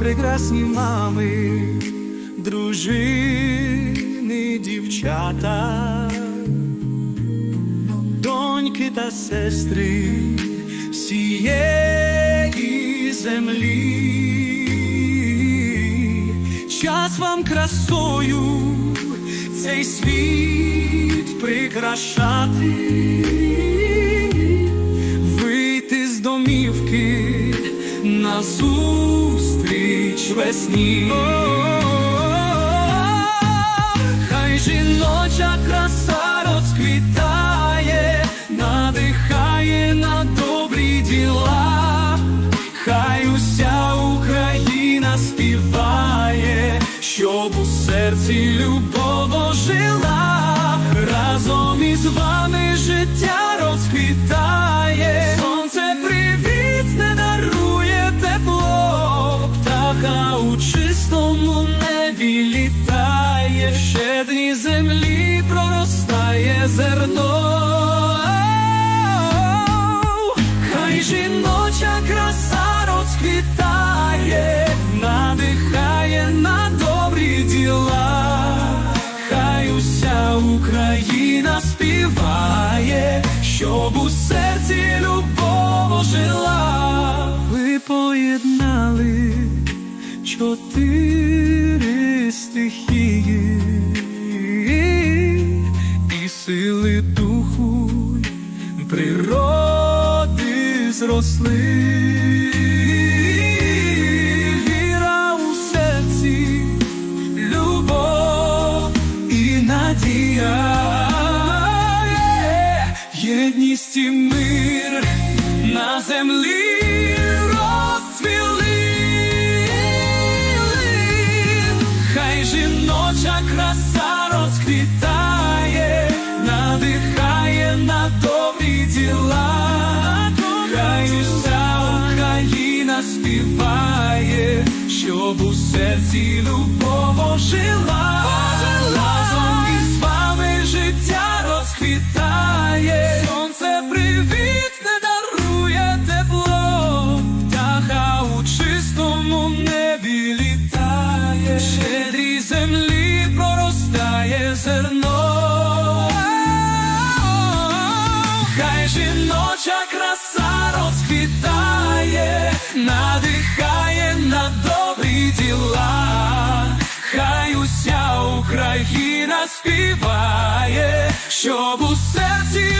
Прекрасні мами, дружини, дівчата, доньки та сестри всієї землі. Час вам красою цей світ прикрашати, вийти з домівки на зустріч весні. Хай жіноча краса розквітає, надихає на добрі діла, хай уся Україна співає, щоб у серці любов із вами життя розквітає, сонце привіт не дарує тепло, птаха у чистому небі літає, в щедрій землі проростає зерно. Україна співає, щоб у серці любов жила. Ви поєднали чотири стихії і сили духу природи зросли. Надія, єдність і мир на землі жіноча краса розквітає, надихає на добрі діла, хай уся співає, щоб у серці любов жила, землі проростає зерно. Хай жіноча краса розквітає, надихає на добрі діла, хай уся Україна співає, щоб у серці